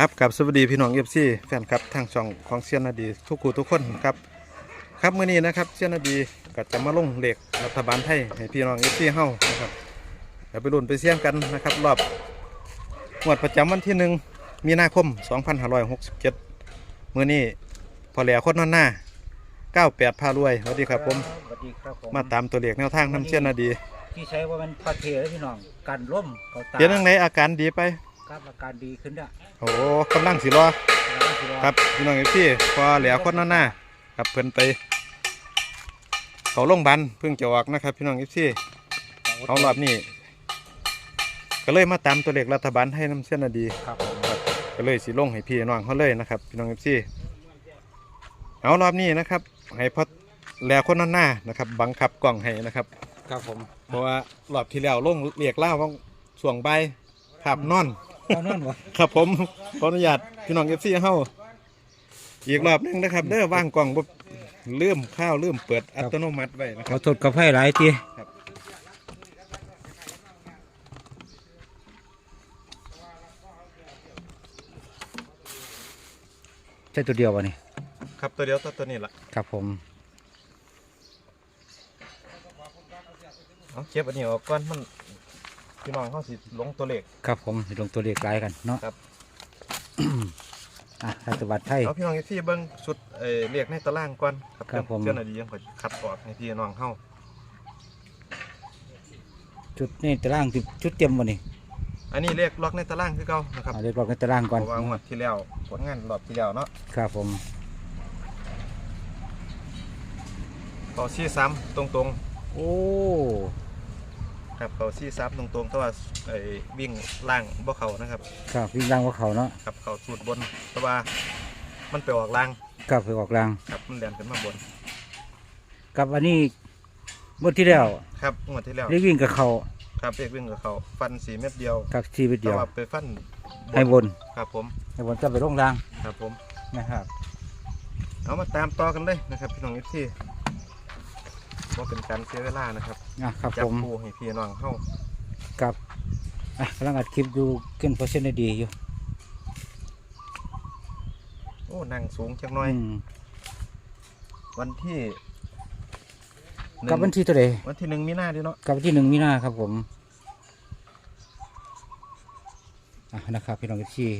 ครับกับสวัสดีพี่น้องเอฟซีแฟนครับทางช่องของเซียนนาดีทุกคู่ทุกคนครับครับมื้อนี้นะครับเซียนนาดีก็จะมาลงเลขรัฐบาลไทยให้พี่น้องเอฟซีเฮานะครับเดี๋ยวไปลุ้นไปเสี่ยงกันนะครับรอบงวดประจำวันที่หนึ่งมีนาคม 2567มื้อนี้พอแหล้วคนนอนหน้า 98 พารวยสวัสดีครับผมสวัสดีครับผมมาตามตัวเลขแนวทางน้ำเซียนนาดี ที่ใช้ว่ามันพัดเทแล้วพี่น้องกันร่มเขาตาเดี๋ยวนังไหนอาการดีไป ครับอาการดีขึ้นเนี่ยโอ้กำลังสิรอครับพี่น้องเอฟซีพอแหล้วคนนั้นหน้าครับเพิ่นไปเขาโรงพยาบาลเพิ่งจะออกนะครับ พี่น้องเอฟซีเขารอบนี้ก็เลยมาตามตัวเลขรัฐบาลให้น้ำเส้นนาดีครับผมก็เลยสิลงให้พี่น้องเขาเลยนะครับ พี่น้องเอฟซีเอารอบนี้นะครับ ให้พอแหล้วคนนั้นหน้านะครับบังคับกล่องให้นะครับครับผมเพราะว่ารอบที่แล้วลงเรียกเล่าว่าส่วงใบขับนอน เอานั่นวะครับผมขออนุญาตพี่น้องเอฟซีเฮาอีกรอบหนึงนะครับ เด้อว่างกล่องบ่ลืมข้าวลืมเปิดอัตโนมัติไว้นะคเขารับทดกาแฟหลายทีครับ ใช่ตัวเดียววะนี่ครับตัวเดียวตัวตัวนี้ล่ะครับผม เอาเก็บอันนี้ออกก่อนมัน พี่น้องเขาสิลงตัวเลข ครับผมสิลงตัวเลขหลายกันเนาะครับ อะรัฐบาลไทย เอาพี่น้องเอฟซีเบิ่งชุดเอ่อเลขในตารางก่อนครับครับผม เจ้าหน้าที่ยังคอยคัดออกให้พี่น้องเฮาชุดนี่ตารางที่ชุดเต็มวะนี่อันนี้เลขล็อกในตารางคือเก่านะครับเอาเรียกบอกในตารางเพก่อนราะว่างวดที่แล้วผลงานรอบที่แล้วเนาะครับผมเขาซี่ซ้ำตรงๆโอ้ ครับเขาซี่ซับตรงๆแต่ว่าไอ้วิ่งล่างบ่เขานะครับครับวิ่งล่างว่าเขาเนาะครับเขาสูตรบนแต่ว่ามันไปออกล่างครับไปออกล่างครับมันแดนขึ้นมาบนกับอันนี้เมื่อที่แล้วครับงวดที่แล้วเรียกวิ่งกับเขาครับเอกวิ่งกับเขาฟันสีเม็ดเดียวกับทีไปแต่เดียวว่าไปฟันให้บนครับผมให้บนจะไปลงล่างครับผมนะครับเอามาตามต่อกันเลยนะครับพี่น้องเอฟซี ว่าเป็นการเสียเวลานะครับนะครับจัผบมปูให้พี่น้องเข้ากับอะกำลังอัดคลิปดูเกินเปอร์เซ็นต์ได้ดีอยู่โอ้นั่งสูงจังน้อย อืมวันที่หงกับวันที่เท่าไหร่วันที่หนึ่งมีนาดีเนาะกับวันที่หนึ่งมีนาครับผมอะนะครับพี่น้องที่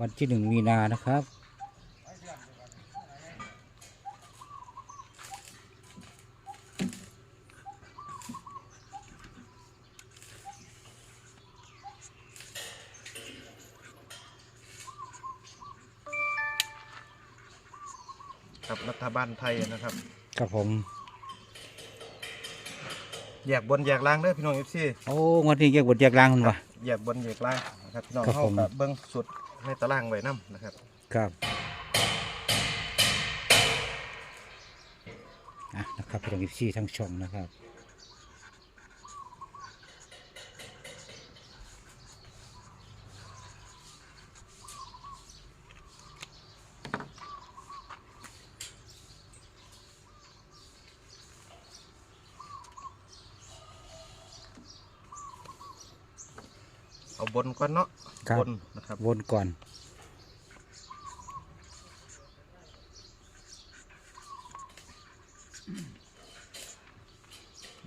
วันที่หนึ่งมีนานะครับ ครับรัฐบาลไทยนะครับ ครับผม แยกบนแยกล่างเด้อพี่น้องเอฟซีโอ้วันนี้แยกบทแยกล่างมันวะ แยกบนแยกล่างนะครับพี่น้องครับเข้าผม กับเบิ้งสุดในตารางไว้นํนะครับครับอะนะครับพี่น้องที่ทั้งช่องนะครับ บนก่อนเนาะครับบนนะครับวนก่อน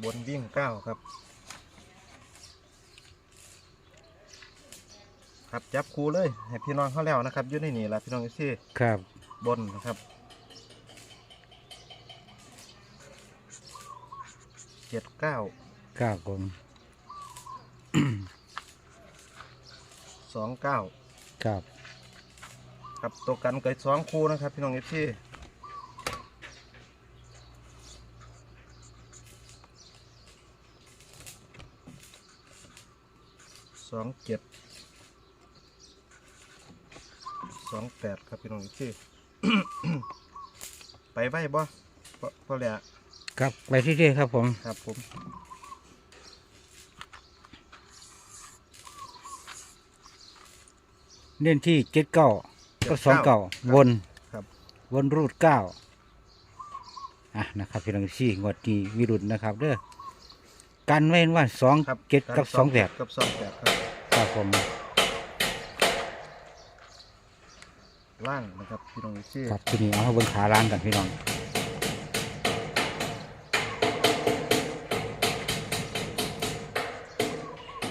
บนวิ่งเก้าครับ ครับจับคูเลยให้พี่น้องเขาแล้วนะครับอยู่ในนี่แหละพี่น้องเอฟซีครับ บนนะครับเจ็ดเก้าครับผม สองเก้าครับ ครับตัวกันเกิดสองคูนะครับ พี่น้องเอฟซีสองเจ็ดสองแปดครับพี่น้องเอฟซีไปไว้บ่พอพอแล้วครับไปที่เรื่อยๆครับผม ครับผม เน้นที่เจ็ดเก้าก็สองเก้าวนครับ วนรูดเก้าอะนะครับพี่น้องที่งวดนี้วิรุณนะครับเด้อกันไว้ว่าสองครับเจ็ดกับสองแปดกับสองแปดครับครับผมล่างนะครับพี่น้องที่ครับทีนี้เอามาเบิ่งขาล่างกันพี่น้อง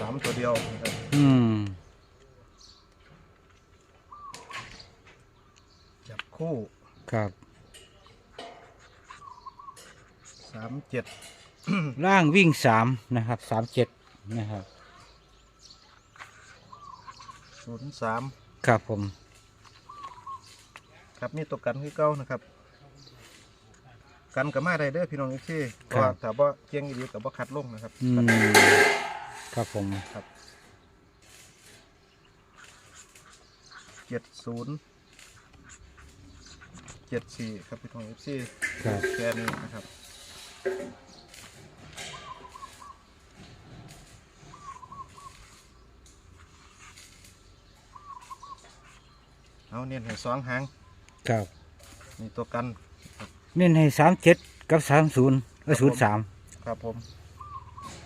สามตัวเดียวนะครับ อืม จับคู่ ครับ สามเจ็ดล่างวิ่งสามนะครับสามเจ็ดนะครับ ศูนย์สามครับผม ครับนี่ตัวกันคือเก้านะครับ กันกับมาได้เด้อพี่น้องที่เพราะว่าแต่ว่าเจียงอีดีกับว่าคัดลงนะครับอืมครับผมเจ็ดศูนย์ เจ็ดสี่ครับพี่น้องที่ครับ แค่นี้นะครับ เอาเน้นให้สองหางครับ นี่ตัวกันเน้นให้สามเจ็ดกับสามศูนย์ก็ศูนย์สามครับผม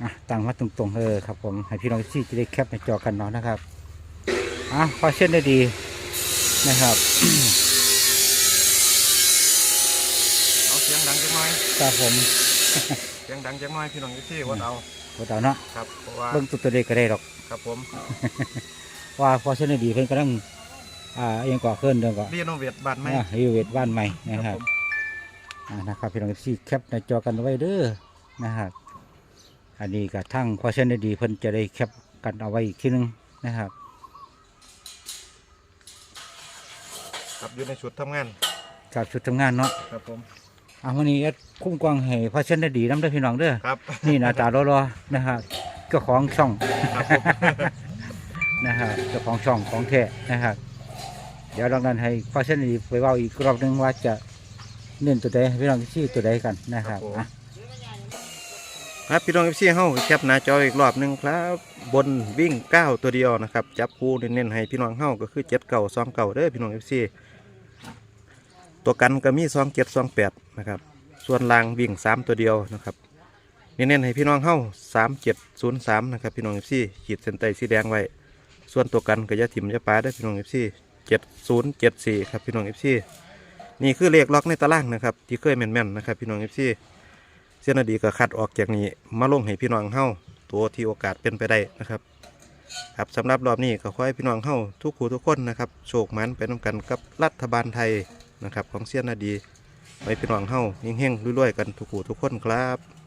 อะตั้งมาตรงๆเออครับผม ให้พี่น้องที่จะได้แคปในจอกันเนาะนะครับ อะพอเช่นได้ดีนะครับ เอาเสียงดังจังหน่อย ครับผมเสียงดังจังหน่อยพี่น้องที่วันเอาพวกเราเนาะครับเพราะว่าเบิ่งตัวตัวเด็กก็ได้หรอกครับผม ว่าพอเช่นได้ดีเพิ่นกำลังอ่าเอียงก่อขึ้นเรื่องก่อรีโนเวทบ้านไหมอ่ารีโนเวทบ้านใหม่นะคครัรับบผมอ่านะครับพี่น้องที่แคปในจอกันไว้เด้อนะครับอันนี้กับทั้งพอเช่นได้ดีเพิ่นจะได้แคปกันเอาไว้อีกทีหนึงนะครับครับอยู่ในชุดทำงานกับชุดทำงานเนาะครับผม อะวันนี้แอดคุ้มกวางให้พอเช่นได้ดีน้ำเด้อพี่น้องเด้อครับ นี่หน้าตารอๆนะฮะเจ้าของช่องครับผม นะฮะเจ้าของช่องของแท้นะครับ เดี๋ยวลองนั้นให้ฟาชั่นดีไปเว่าอีกรอบหนึงว่าจะเน้นตัวใดให้พี่น้องชี้ตัวใดกันนะครับอะ ครับพี่น้องเอฟซีเฮาแคปหน้าจออีกรอบหนึ่งครับบนวิ่งเก้าตัวเดียวนะครับ จับคู่เน้นๆให้พี่น้องเฮาก็คือเจ็ดเก่าสองเก่าเด้อพี่น้องเอฟซี ตัวกันก็มีสองเจ็ดสองแปดนะครับ ส่วนล่างวิ่งสามตัวเดียวนะครับเน้นๆให้พี่น้องเฮาสามเจ็ดศูนย์สามนะครับพี่น้องเอฟซีขีดเส้นใต้สีแดงไว้ ส่วนตัวกันก็จะถิ่มจะปลาได้พี่น้องเอฟซีเจ็ดศูนย์เจ็ดสี่ครับพี่น้องเอฟซีนี่คือเลขล็อกในตารางนะครับที่เคยแม่นๆนะครับพี่น้องเอฟซีเส้นอดีก็คัดออกจากนี้มาลงให้พี่น้องเฮาตัวที่โอกาสเป็นไปได้นะครับครับสำหรับรอบนี้ก็ขอให้พี่น้องเฮาทุกคู่ทุกคนนะครับโชคมันไปนำกันกับรัฐบาลไทย นะครับ ของเสี้ยนนาดีไว้เป็นหวังเฮาเฮงๆรวยๆกันทุกคู่ทุกคนครับ